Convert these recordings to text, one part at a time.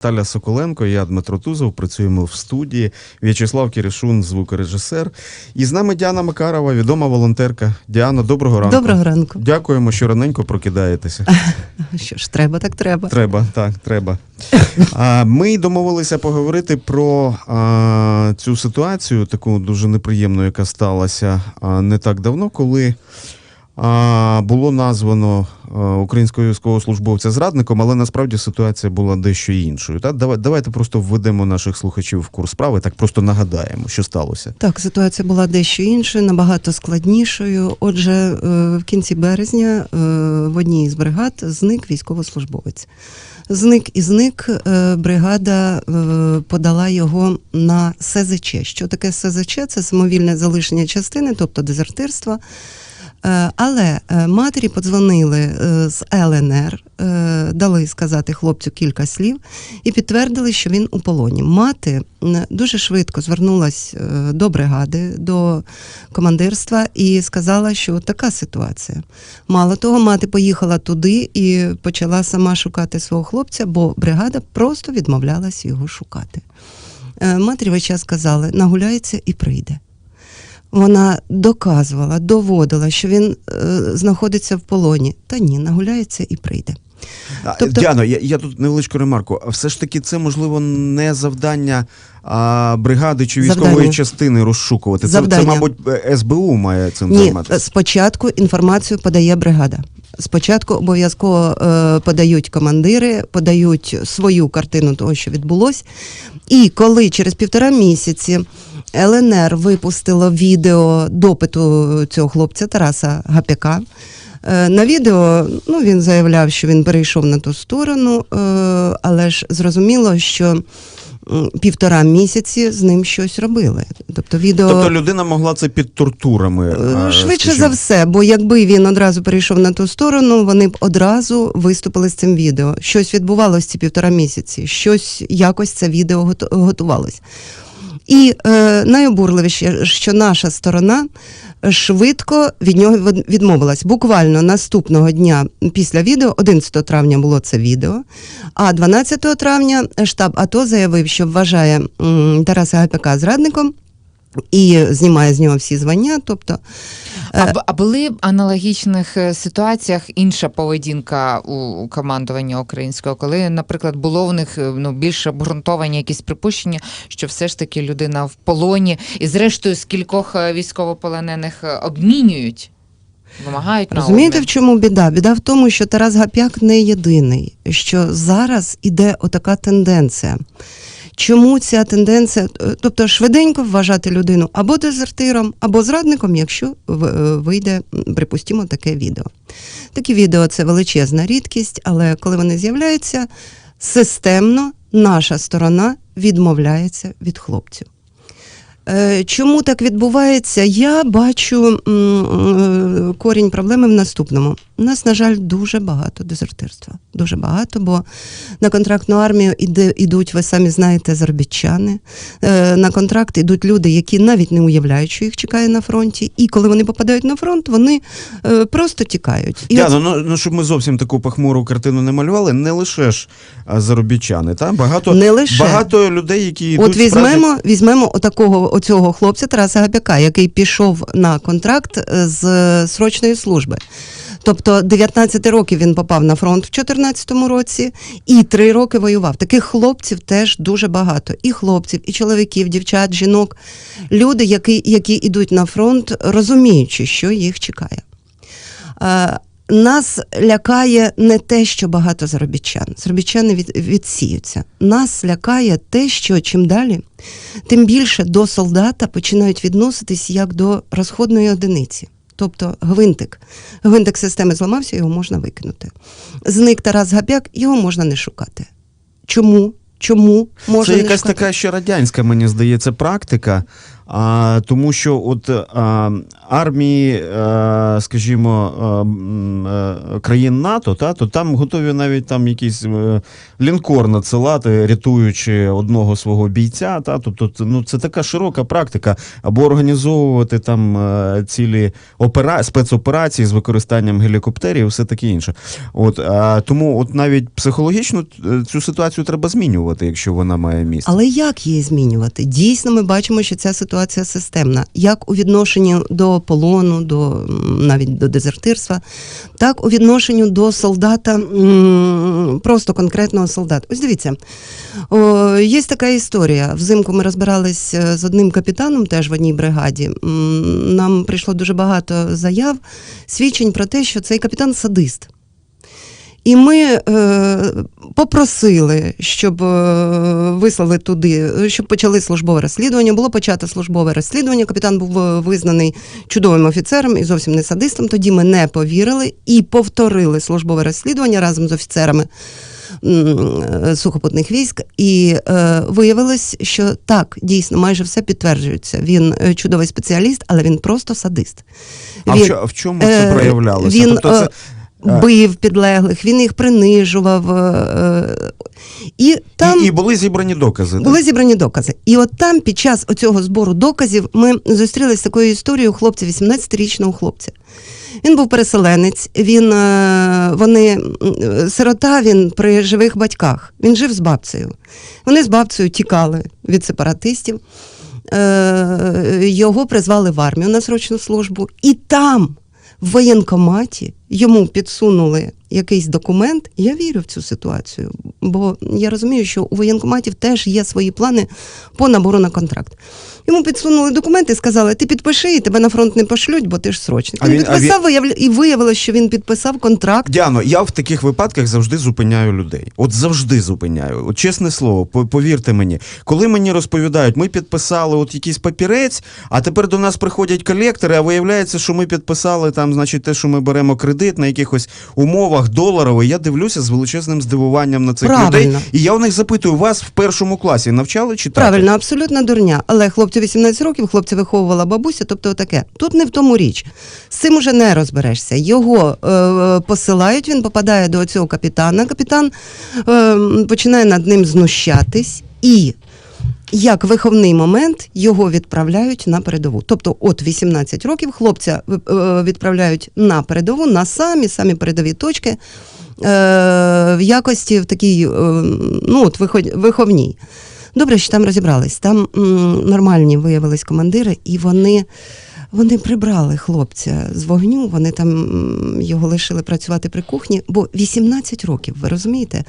Таля Соколенко, я Дмитро Тузов. Працюємо в студії. В'ячеслав Кірішун, звукорежисер. І з нами Діана Макарова, відома волонтерка. Діана, доброго ранку. Доброго ранку. Дякуємо, що раненько прокидаєтеся. Що ж, треба, так треба. Треба, так, треба. Ми домовилися поговорити про цю ситуацію, таку дуже неприємну, яка сталася не так давно, коли було названо а, українського військовослужбовця зрадником, але насправді ситуація була дещо іншою. Та? Давай, давайте просто введемо наших слухачів в курс справи, так просто нагадаємо, що сталося. Так, ситуація була дещо іншою, набагато складнішою. Отже, е, в кінці березня е, в одній з бригад зник військовослужбовець. Зник і зник, е, бригада е, подала його на СЗЧ. Що таке СЗЧ? Це самовільне залишення частини, тобто дезертирство. Е, Але е, матері подзвонили е, з ЛНР, дали сказати хлопцю кілька слів і підтвердили, що він у полоні. Мати дуже швидко звернулась до бригади, до командирства і сказала, що така ситуація. Мало того, мати поїхала туди і почала сама шукати свого хлопця, бо бригада просто відмовлялась його шукати. Матері весь час сказали, нагуляється і прийде. Вона доказувала, доводила, що він е, знаходиться в полоні. Та ні, нагуляється і прийде. Тобто- Діано, я, я тут невеличку ремарку. Все ж таки, це можливо не завдання а, бригади чи військової Завдання. частини розшукувати. Це, це, мабуть, е, СБУ має цим Ні, займатися. спочатку інформацію подає бригада. Спочатку обов'язково е, подають командири, подають свою картину того, що відбулось. І коли через півтора місяці ЛНР випустило відео допиту цього хлопця Тараса Гапяка. е, На відео ну, він заявляв, що він перейшов на ту сторону, е, але ж зрозуміло, що півтора місяці з ним щось робили. Тобто відео Тобто людина могла це під тортурами. Е, Швидше скажімо. за все, бо якби він одразу перейшов на ту сторону, вони б одразу виступили з цим відео. Щось відбувалося ці півтора місяці, щось якось це відео готувалось. І е, найобурливіше, що наша сторона швидко від нього відмовилась. Буквально наступного дня після відео, 11 травня було це відео. А 12 травня штаб АТО заявив, що вважає м, Тараса Гапяка зрадником. І знімає з нього всі звання. Тобто, А, б- а були в аналогічних е, ситуаціях інша поведінка у командування українського, коли, наприклад, було в них е, ну більш обґрунтовані якісь припущення, що все ж таки людина в полоні, і зрештою скількох е, військовополонених е, обмінюють, вимагають розумієте, в чому біда? Біда в тому, що Тарас Гапяк не єдиний, що зараз іде отака тенденція. Чому ця тенденція? Е, Тобто швиденько вважати людину або дезертиром, або зрадником, якщо е, вийде, припустімо, таке відео. Такі відео це величезна рідкість, але коли вони з'являються, системно наша сторона відмовляється від хлопців. Е, Чому так відбувається? Я бачу корінь проблеми в наступному. У нас, на жаль, дуже багато дезертирства. Дуже багато, бо на контрактну армію іде, ідуть, ви самі знаєте, заробітчани. Е, На контракт ідуть люди, які навіть не уявляють, що їх чекає на фронті. І коли вони попадають на фронт, вони е, просто тікають. І Діано, ну, ну щоб ми зовсім таку похмуру картину не малювали, не лише ж заробітчани, та? Багато, Не лише. багато людей, які йдуть От візьмемо, справді- візьмемо отакого оцього хлопця Тараса Гапяка, який пішов на контракт е, з срочної служби. Тобто 19 років він попав на фронт в 2014 році і 3 роки воював. Таких хлопців теж дуже багато. І хлопців, і чоловіків, дівчат, жінок. Люди, які, які йдуть на фронт, розуміючи, що їх чекає. Е, Нас лякає не те, що багато заробітчан. Заробітчани від, відсіються. Нас лякає те, що чим далі, тим більше до солдата починають відноситись як до розходної одиниці. Тобто гвинтик. Гвинтик системи зламався, його можна викинути. Зник Тарас Габяк, його можна не шукати. Чому? Чому можна Це не якась шукати? така ще радянська, мені здається, практика. А, тому що от а, армії, а, скажімо, а, е, країн НАТО, та, то там готові навіть там якийсь е, лінкор надсилати, рятуючи одного свого бійця. Та, тобто, ну, це така широка практика, або організовувати там е, цілі опера... спецоперації з використанням гелікоптерів, і все таке інше. От, а, тому от навіть психологічно е, цю ситуацію треба змінювати, якщо вона має місце. Але як її змінювати? Дійсно, ми бачимо, що ця ситуація системна, як у відношенні до полону, до навіть до дезертирства, так у відношенню до солдата, просто конкретного солдата. Ось дивіться, є така історія. Взимку ми розбирались е, з одним капітаном, теж в одній бригаді. Нам прийшло дуже багато заяв, свідчень про те, що цей капітан садист. І ми е, попросили, щоб е, вислали туди, щоб почали службове розслідування. Було почато службове розслідування. Капітан був е, визнаний чудовим офіцером і зовсім не садистом. Тоді ми не повірили і повторили службове розслідування разом з офіцерами е, сухопутних військ. І е, виявилось, що так, дійсно, майже все підтверджується. Він е, чудовий спеціаліст, але він просто садист. А в, в чому це проявлялося? Він тобто це, бив підлеглих, він їх принижував. е, І там і, і були зібрані докази. так? зібрані докази. І от там, під час оцього збору доказів, ми зустрілися з такою історією хлопця, 18-річного хлопця. Він був переселенець, він, е, вони, е, сирота, він при живих батьках. Він жив з бабцею. Вони з бабцею тікали від сепаратистів. Е, Його призвали в армію на срочну службу. І там, в воєнкоматі, йому підсунули якийсь документ. Я вірю в цю ситуацію, бо я розумію, що у воєнкоматів теж є свої плани по набору на контракт. Йому підсунули документи і сказали: ти підпиши, і тебе на фронт не пошлють, бо ти ж срочник. А Він він- а підписав, виявля- і виявилося, що він підписав контракт. Діано, я в таких випадках завжди зупиняю людей. От завжди зупиняю. От чесне слово, повірте мені, коли мені розповідають, ми підписали от якийсь папірець, а тепер до нас приходять колектори, а виявляється, що ми підписали там, значить, те, що ми беремо кредит на якихось умовах доларових. Я дивлюся з величезним здивуванням на цих Правильно. людей. І я у них запитую, вас в першому класі навчали читати? Правильно, абсолютно дурня. Але хлопцю 18 років, хлопця виховувала бабуся, тобто таке. Тут не в тому річ. З цим уже не розберешся. Його е, посилають, він попадає до цього капітана. Капітан е, починає над ним знущатись і. Як виховний момент його відправляють на передову. Тобто, от 18 років хлопця е, відправляють на передову, на самі самі передові точки е, в якості в такій е, ну, от виховній. Добре, що там розібрались. Там м, нормальні виявились командири, і вони, вони прибрали хлопця з вогню, вони там його лишили працювати при кухні, бо 18 років, ви розумієте?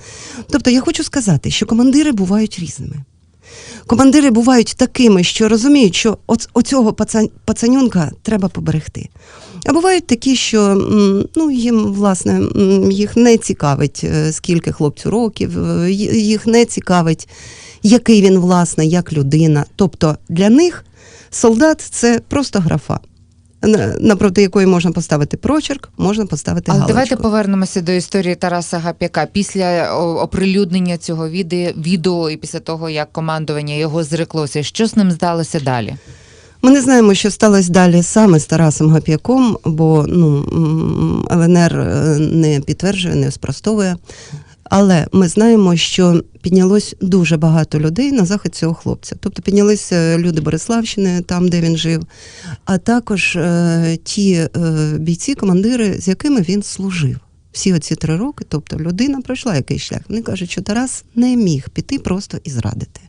Тобто я хочу сказати, що командири бувають різними. Командири бувають такими, що розуміють, що оц- оцього пацанюнка треба поберегти. А бувають такі, що ну, їм, власне, їх не цікавить, е, скільки хлопцю років, е, їх не цікавить, який він, власне, як людина. Тобто для них солдат це просто графа, напроти якої можна поставити прочерк, можна поставити Але галочку. давайте повернемося до історії Тараса Гап'яка. Після оприлюднення цього відео, і після того, як командування його зреклося, що з ним здалося далі? Ми не знаємо, що сталося далі саме з Тарасом Гап'яком, бо ну, ЛНР е, не підтверджує, не спростовує. Але ми знаємо, що піднялось дуже багато людей на захист цього хлопця. Тобто піднялися люди Бориславщини, там, де він жив, а також е, ті е, бійці, командири, з якими він служив. Всі оці три роки, тобто людина пройшла якийсь шлях. Вони кажуть, що Тарас не міг піти просто і зрадити.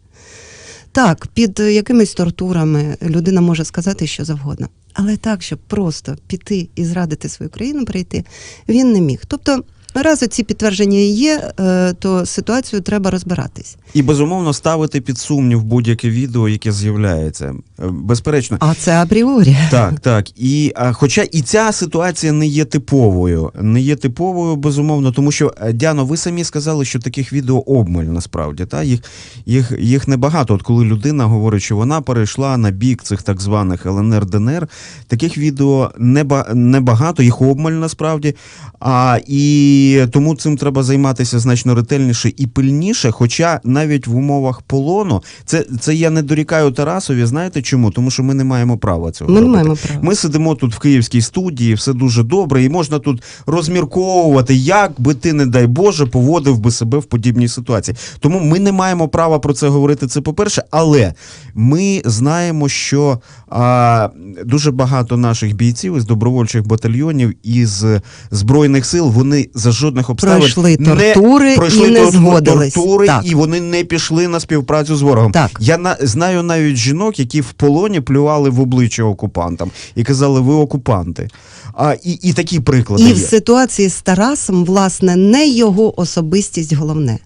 Так, під якимись тортурами людина може сказати що завгодно. Але так, щоб просто піти і зрадити свою країну, прийти, він не міг. Тобто, раз ці підтвердження є, е, то ситуацію треба розбиратись. І безумовно ставити під сумнів будь-яке відео, яке з'являється. Безперечно. А це апріорі. Так, так. І а, хоча і ця ситуація не є типовою, не є типовою, безумовно, тому що е, Діано, ви самі сказали, що таких відео обмаль насправді. Та їх, їх, їх небагато. От коли людина говорить, що вона перейшла на бік цих так званих ЛНР ДНР, таких відео неба, небагато, їх обмаль насправді. А І тому цим треба займатися значно ретельніше і пильніше. Хоча навіть в умовах полону, це, це я не дорікаю Тарасові. Знаєте чому? Тому що ми не маємо права цього. Ми не маємо права. Ми сидимо тут в київській студії, все дуже добре, і можна тут розмірковувати, як би ти, не дай Боже, поводив би себе в подібній ситуації. Тому ми не маємо права про це говорити. Це по-перше, але ми знаємо, що а, дуже багато наших бійців із добровольчих батальйонів із збройних сил вони за жодних обставин Пройшли не тортури пройшли і не тор- згодились. тортури, Так. і вони не пішли на співпрацю з ворогом. Так. Я на знаю навіть жінок, які в полоні плювали в обличчя окупантам і казали, ви окупанти. А і, і такі приклади І є. в ситуації з Тарасом, власне, не його особистість головне.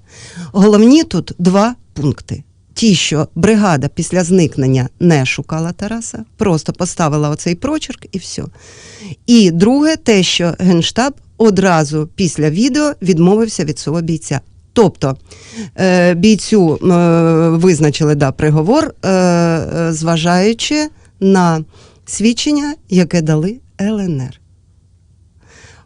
Головні тут два пункти. Ті, що бригада після зникнення не шукала Тараса, просто поставила оцей прочерк і все. І друге, те, що Генштаб одразу після відео відмовився від свого бійця. Тобто е, бійцю е, визначили да, приговор, е, зважаючи на свідчення, яке дали ЛНР.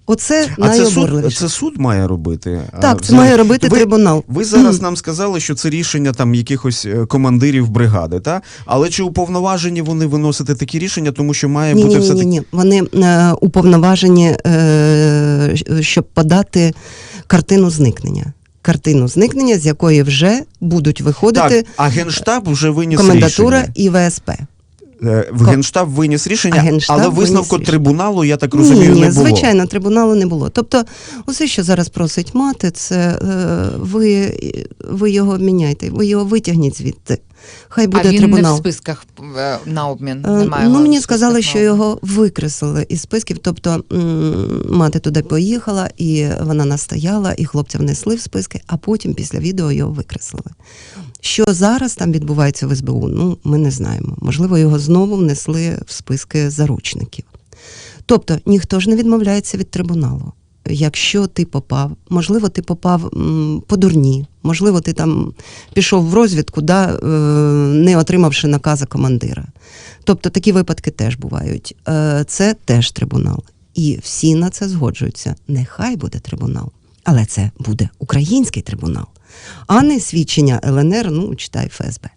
Оце А це суд, це суд має робити. Так, це має робити ви, трибунал. Ви зараз нам сказали, що це рішення там якихось командирів бригади, та? але чи уповноважені вони виносити такі рішення, тому що має Ні, бути ні, все ні, таки. ні. Вони е, уповноважені, е, щоб подати картину зникнення. Картину зникнення, з якої вже будуть виходити Так, а Генштаб вже виніс комендатура рішення. і ВСП. Е, В Генштаб виніс рішення, Генштаб але висновку рішення. трибуналу, я так розумію, ні, ні, не було. звичайно, трибуналу не було. Тобто, усе, що зараз просить мати, це е, ви, ви його міняйте, ви його витягніть звідти. Хай буде а він трибунал. не в списках е, на обмін. Е, Немає Ну, мені сказали, що його викреслили із списків. Тобто мати туди поїхала, і вона настояла, і хлопця внесли в списки, а потім після відео його викреслили. Що зараз там відбувається в СБУ, ну ми не знаємо. Можливо, його знову внесли в списки заручників. Тобто ніхто ж не відмовляється від трибуналу. Якщо ти попав, можливо, ти попав по дурні, можливо, ти там пішов в розвідку, да, е, не отримавши наказа командира. Тобто такі випадки теж бувають. Е, Це теж трибунал. І всі на це згоджуються. Нехай буде трибунал, але це буде український трибунал, а не свідчення ЛНР, ну читай ФСБ.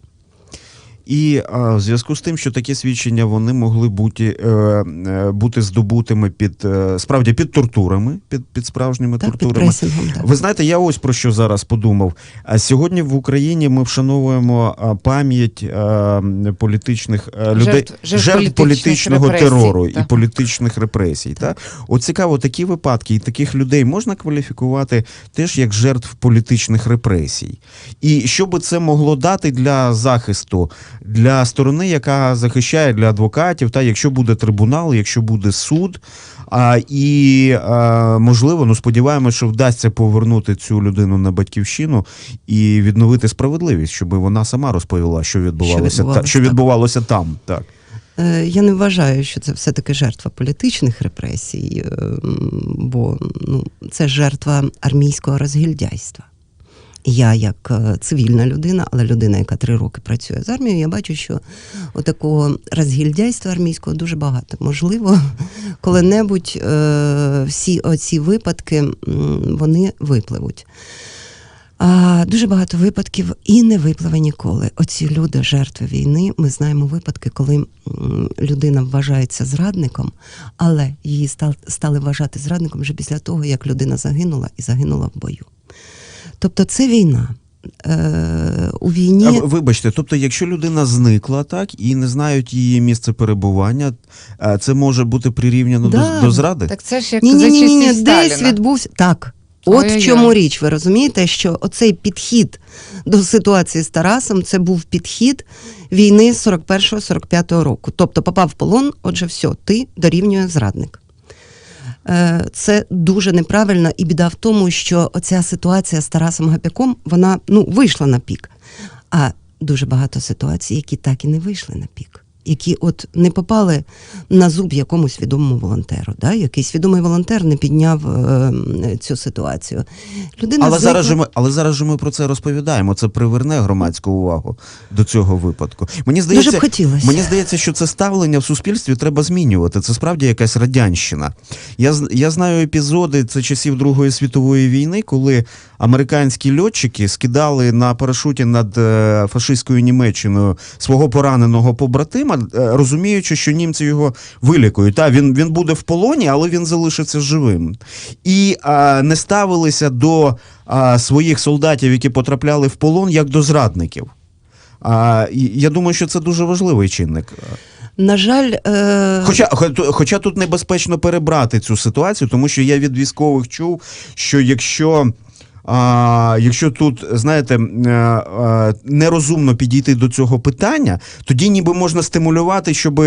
І а, в зв'язку з тим, що такі свідчення вони могли бути, е, е, бути здобутими під е, справді під тортурами, під, під справжніми Так, під тортурами. пресингом. Так. Ви знаєте, я ось про що зараз подумав. А сьогодні в Україні ми вшановуємо пам'ять а, політичних людей, Жертв- жертв політичних політичного терору і політичних репресій. Та? От цікаво, такі випадки і таких людей можна кваліфікувати теж як жертв політичних репресій. І що би це могло дати для захисту, для сторони, яка захищає для адвокатів, та якщо буде трибунал, якщо буде суд. А, і а, можливо, ну сподіваємося, що вдасться повернути цю людину на батьківщину і відновити справедливість, щоб вона сама розповіла, що відбувалося, відбувалося, та, що так. відбувалося там. Так. Е, Я не вважаю, що це все-таки жертва політичних репресій, е, бо ну, це жертва армійського розгільдяйства. Я, як е, цивільна людина, але людина, яка три роки працює з армією, я бачу, що такого розгільдяйства армійського дуже багато. Можливо, коли-небудь е, всі оці випадки вони випливуть. А, дуже багато випадків і не випливе ніколи. Оці люди, жертви війни. Ми знаємо випадки, коли людина вважається зрадником, але її стали вважати зрадником вже після того, як людина загинула і загинула в бою. Тобто це війна. Е, у війні А, вибачте, тобто, якщо людина зникла, так і не знають її місце перебування, а, це може бути прирівняно Да. до, до зради. Так це ж як ні, за ні, ні, ні, десь відбувся так. От Ой-ой-ой. в чому річ, ви розумієте, що оцей підхід до ситуації з Тарасом це був підхід війни 41-45 року. Тобто попав в полон, отже, все, ти дорівнює зрадник. Е, Це дуже неправильно, і біда в тому, що оця ситуація з Тарасом Гапяком, вона ну, вийшла на пік. А дуже багато ситуацій, які так і не вийшли на пік. Які от не попали на зуб якомусь відомому волонтеру. Да? Якийсь відомий волонтер не підняв е, цю ситуацію. Людина Але зараз, же ми, але зараз же ми про це розповідаємо. Це приверне громадську увагу до цього випадку. Мені здається, Дуже б. Мені здається, що це ставлення в суспільстві треба змінювати. Це справді якась радянщина. Я, я знаю епізоди це часів Другої світової війни, коли американські льотчики скидали на парашуті над е, фашистською Німеччиною свого пораненого побратима, е, розуміючи, що німці його вилікують. Та він, він буде в полоні, але він залишиться живим. І а, не ставилися до а, своїх солдатів, які потрапляли в полон, як до зрадників. А, я думаю, що це дуже важливий чинник. На жаль, е, Хоча, хоча тут небезпечно перебрати цю ситуацію, тому що я від військових чув, що якщо. А, якщо тут, знаєте, е, е, нерозумно підійти до цього питання, тоді ніби можна стимулювати, щоб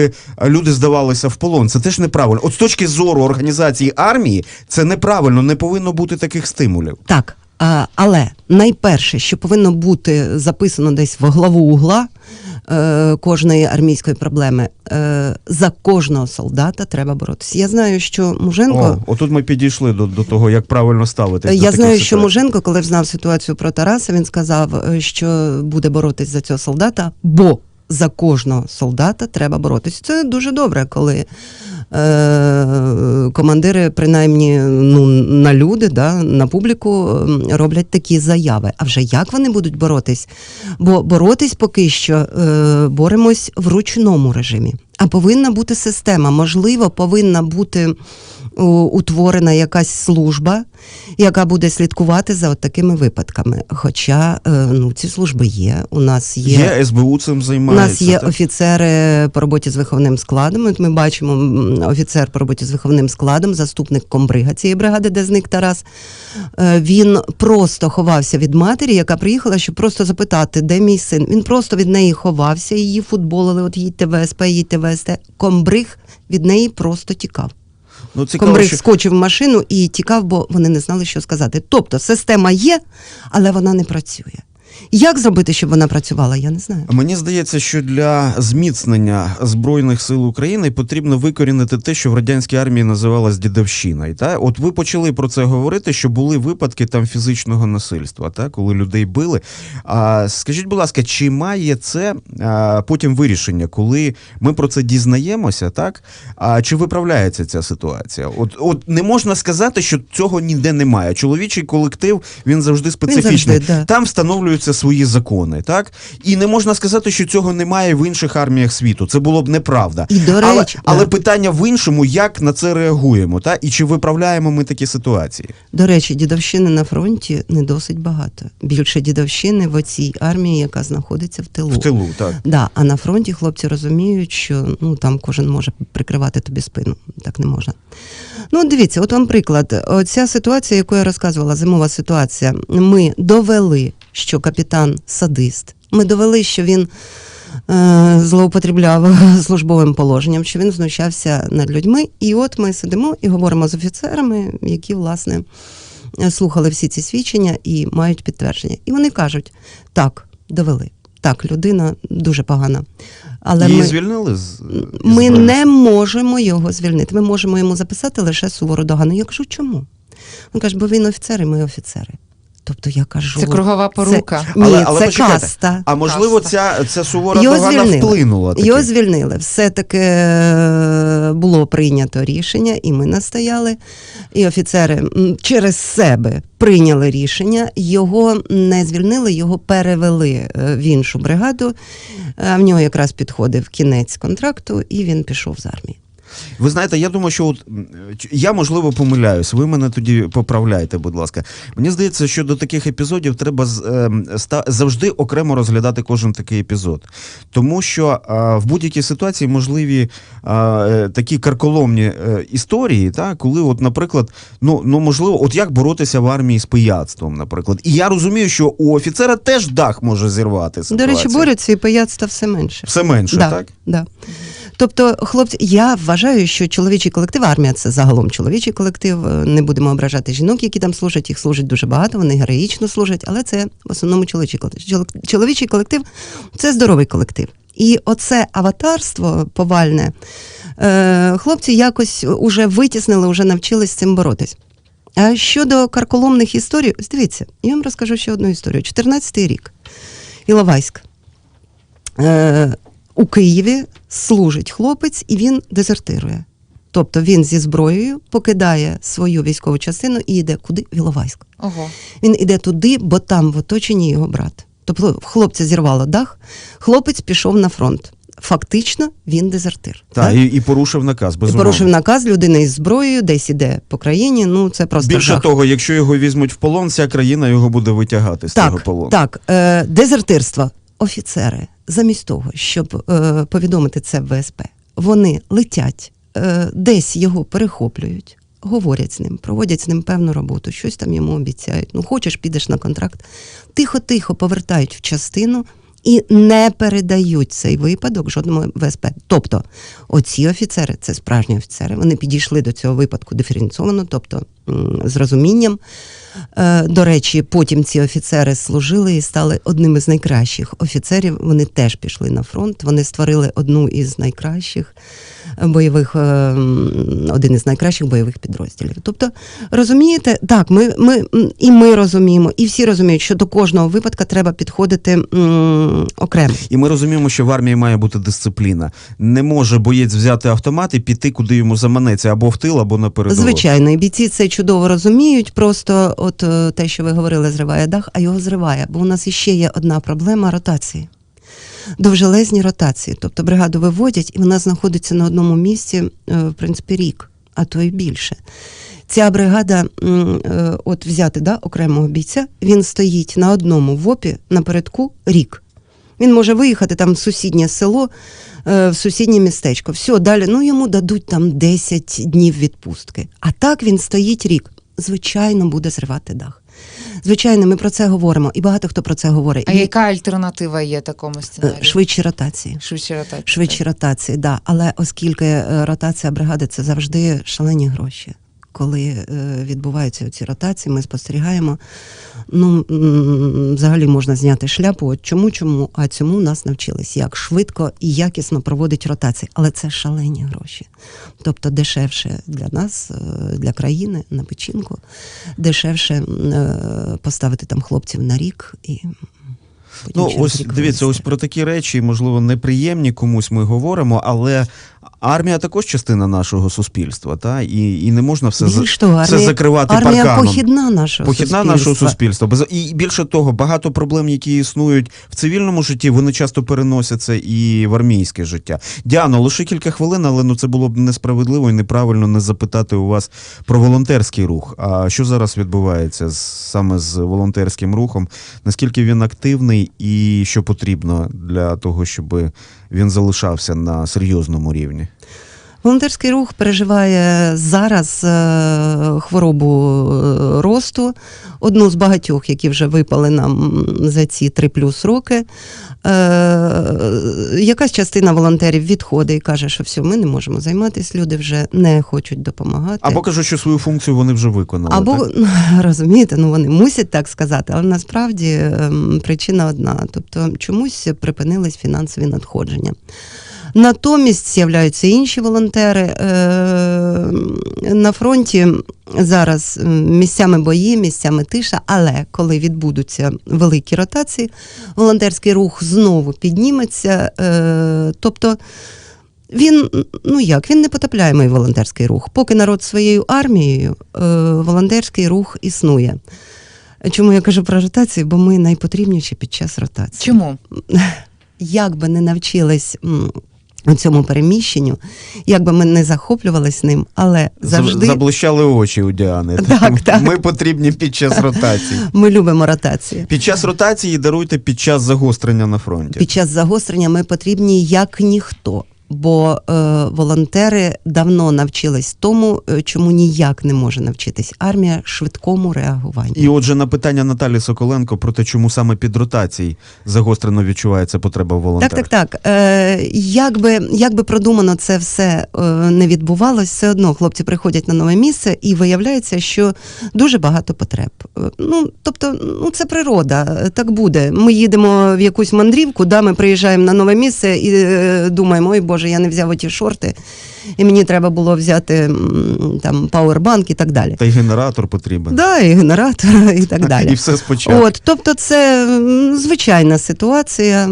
люди здавалися в полон. Це теж неправильно. От з точки зору організації армії, це неправильно, не повинно бути таких стимулів. Так, але найперше, що повинно бути записано десь в главу угла е, кожної армійської проблеми, е, за кожного солдата треба боротися. Я знаю, що Муженко. О, отут ми підійшли до, до того, як правильно ставити. Я знаю, що. Муженко, коли знав ситуацію про Тараса, він сказав, е, що буде боротись за цього солдата, бо за кожного солдата треба боротись. Це дуже добре, коли командири, принаймні, ну, на люди, да, на публіку роблять такі заяви. А вже як вони будуть боротись? Бо боротись поки що е, боремось в ручному режимі. А повинна бути система. Можливо, повинна бути утворена якась служба, яка буде слідкувати за от такими випадками. Хоча е, ну, ці служби є. У нас є. Є СБУ цим У нас є так? офіцери по роботі з виховним складом. От ми бачимо офіцер по роботі з виховним складом, заступник комбрига цієї бригади, де зник Тарас. Е, Він просто ховався від матері, яка приїхала, щоб просто запитати, де мій син. Він просто від неї ховався, її футболили, от їдьте ВСП, їдьте ВСТ. Комбриг від неї просто тікав. Ну, цікаво, Комбриг що... скочив в машину і тікав, бо вони не знали, що сказати. Тобто система є, але вона не працює. Як зробити, щоб вона працювала, я не знаю. Мені здається, що для зміцнення збройних сил України потрібно викорінити те, що в радянській армії називалось дідовщиною. Та от ви почали про це говорити, що були випадки там фізичного насильства, та коли людей били. А скажіть, будь ласка, чи має це а, потім вирішення, коли ми про це дізнаємося, так? А чи виправляється ця ситуація? От, от не можна сказати, що цього ніде немає. Чоловічий колектив він завжди специфічний. завжди, да. Там встановлюються свої закони, так? І не можна сказати, що цього немає в інших арміях світу. Це було б неправда. І, до але, речі, але питання в іншому, як на це реагуємо, та? і чи виправляємо ми такі ситуації? До речі, дідовщини на фронті не досить багато. Більше дідовщини в оцій армії, яка знаходиться в тилу. В тилу, так. Да, а на фронті хлопці розуміють, що ну там кожен може прикривати тобі спину. Так не можна. Ну, дивіться, от вам приклад. Оця ситуація, яку я розказувала, зимова ситуація. Ми довели, що капітан садист. Ми довели, що він е, злоупотребляв службовим положенням, що він знущався над людьми. І от ми сидимо і говоримо з офіцерами, які, власне, слухали всі ці свідчення і мають підтвердження. І вони кажуть: так, довели. Так, людина дуже погана. Але Її ми, звільнили з ми не можемо його звільнити. Ми можемо йому записати лише сувору догану. Я кажу, чому? Він каже, бо він офіцер, і ми офіцери. Тобто я кажу, Це кругова порука. Ні, Але- але це почекайте, каста. А можливо, Каста. ця, ця сувора Його догана звільнили. вплинула. таки? Його звільнили. Все-таки е, було прийнято рішення, і ми настояли. І офіцери через себе прийняли рішення. Його не звільнили, його перевели е, в іншу бригаду. Е, В нього якраз підходив кінець контракту, і він пішов з армії. Ви знаєте, я думаю, що от я можливо помиляюсь. Ви мене тоді поправляйте, будь ласка. Мені здається, що до таких епізодів треба ем, завжди окремо розглядати кожен такий епізод, тому що в будь-якій ситуації можливі е, такі карколомні е, історії, та коли, от, наприклад, ну ну можливо, от як боротися в армії з пияцтвом, наприклад. І я розумію, що у офіцера теж дах може зірвати До речі, борються і пияцтва все менше. все менше, да, так? Да. Тобто, хлопці, я вважаю, що чоловічий колектив, армія це загалом чоловічий колектив. е, Не будемо ображати жінок, які там служать. Їх служить дуже багато, вони героїчно служать, але це в основному чоловічий колектив. Чоловічий колектив це здоровий колектив. І оце аватарство повальне, е, хлопці якось уже витіснили, вже навчились цим боротись. А щодо карколомних історій, дивіться, я вам розкажу ще одну історію. 14-й рік. Іловайськ. Е, у Києві служить хлопець і він дезертирує. Тобто він зі зброєю покидає свою військову частину і йде куди? В Іловайськ. Ого. Він іде туди, бо там в оточенні його брат. Тобто в хлопця зірвало дах, хлопець пішов на фронт. Фактично він дезертир. Так, і, і порушив наказ, І безумовно. порушив наказ людина із зброєю, десь іде по країні. Ну це просто Більше жах. того, якщо його візьмуть в полон, вся країна його буде витягати з цього полону. так, е, дезертирство. Офіцери, замість того, щоб е, повідомити це в ВСП, вони летять, е, десь його перехоплюють, говорять з ним, проводять з ним певну роботу, щось там йому обіцяють. Ну, хочеш, підеш на контракт. Тихо-тихо повертають в частину. І не передають цей випадок жодному ВСП. Тобто, оці офіцери, це справжні офіцери, вони підійшли до цього випадку диференційовано, тобто з розумінням. Е, До речі, потім ці офіцери служили і стали одними з найкращих офіцерів. Вони теж пішли на фронт. Вони створили одну із найкращих бойових, е, один із найкращих бойових підрозділів. Тобто, розумієте, так, ми, ми і ми розуміємо, і всі розуміють, що до кожного випадка треба підходити м, окремо. І ми розуміємо, що в армії має бути дисципліна. Не може боєць взяти автомат і піти, куди йому заманеться, або в тил, або на передову. Звичайно, і бійці це чудово розуміють. Просто от е, те, що ви говорили, зриває дах, а його зриває. Бо у нас іще є одна проблема ротації. Довжелезні ротації. Тобто бригаду виводять, і вона знаходиться на одному місці, е, в принципі, рік, а то й більше. Ця бригада, е, от взяти да, окремого бійця, він стоїть на одному вопі напередку рік. Він може виїхати там в сусіднє село, е, в сусіднє містечко. Все, далі ну йому дадуть там 10 днів відпустки. А так він стоїть рік. Звичайно, буде зривати дах. Звичайно, ми про це говоримо, і багато хто про це говорить. А І, яка альтернатива є такому е, сценарію? швидші ротації. Швидші ротації. Швидші ротації, да. Але оскільки е, ротація бригади це завжди шалені гроші. Коли е, відбуваються ці ротації, ми спостерігаємо. Ну, взагалі можна зняти шляпу. От чому, чому? А цьому нас навчились, як швидко і якісно проводить ротації. Але це шалені гроші. Тобто дешевше для нас, е, для країни на печінку, дешевше е, поставити там хлопців на рік і. Ну, ось дивіться, ось про такі речі, можливо, неприємні комусь ми говоримо, але армія також частина нашого суспільства, та і, і не можна все, за- того, все закривати армія парканом. похідна нашого Похідна суспільства. нашого суспільства. І більше того, багато проблем, які існують в цивільному житті, вони часто переносяться і в армійське життя. Діано, лише кілька хвилин, але ну це було б несправедливо і неправильно не запитати у вас про волонтерський рух. А що зараз відбувається саме з волонтерським рухом? Наскільки він активний і що потрібно для того, щоб він залишався на серйозному рівні? Волонтерський рух переживає зараз е, хворобу е, росту, одну з багатьох, які вже випали нам за ці три плюс роки. Е, якась частина волонтерів відходить і каже, що все, ми не можемо займатися, люди вже не хочуть допомагати. Або кажуть, що свою функцію вони вже виконали. Або так? ну, розумієте, ну вони мусять так сказати, але насправді ем, причина одна: тобто чомусь припинились фінансові надходження. Натомість з'являються інші волонтери. Е, на фронті зараз місцями бої, місцями тиша, але коли відбудуться великі ротації, волонтерський рух знову підніметься. Е, тобто він, ну як, він не потопляємий волонтерський рух. Поки народ своєю армією, е, волонтерський рух існує. Чому я кажу про ротацію? Бо ми найпотрібніші під час ротації. Чому? Як би не навчились м, цьому переміщенню, як би ми не захоплювались ним, але завжди Заблищали очі у Діани. Так, так. Ми потрібні під час ротації. ми любимо ротації. Під час ротації даруйте під час загострення на фронті. Під час загострення ми потрібні як ніхто. Бо е, волонтери давно навчились тому, е, чому ніяк не може навчитись армія швидкому реагуванню. І отже, на питання Наталі Соколенко про те, чому саме під ротацій загострено відчувається потреба в Так, так, так. Е, як, би, як би продумано це все е, не відбувалось, все одно хлопці приходять на нове місце і виявляється, що дуже багато потреб. Е, Ну, тобто, ну це природа, е, так буде. Ми їдемо в якусь мандрівку, да, ми приїжджаємо на нове місце і е, думаємо, ой Боже, я не взяв оті шорти, і мені треба було взяти там пауербанк і так далі. Та й генератор потрібен. Да, і генератор, і так далі. І все спочатку. От, тобто, це звичайна ситуація.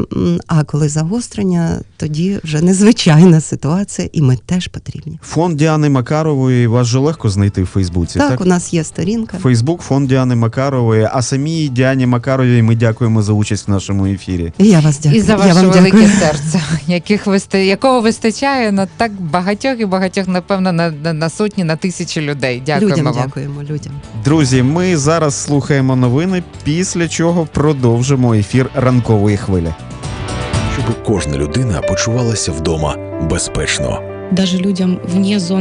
А коли загострення, тоді вже незвичайна ситуація, і ми теж потрібні. Фонд Діани Макарової вас же легко знайти в Фейсбуці. Так, Так, у нас є сторінка. Фейсбук, фонд Діани Макарової. А самій Діані Макаровій ми дякуємо за участь в нашому ефірі. І я вас дякую. І за ваше велике дякую. серце, яких висти... якого вистачає на так багатьох і багатьох, напевно, на, на, на сотні, на тисячі людей. Дякуємо Людям вам. дякуємо, людям. Друзі, ми зараз слухаємо новини, після чого продовжимо ефір ранкової хвилі. щоб кожна людина почувалася вдома безпечно. навіть людям вне зоны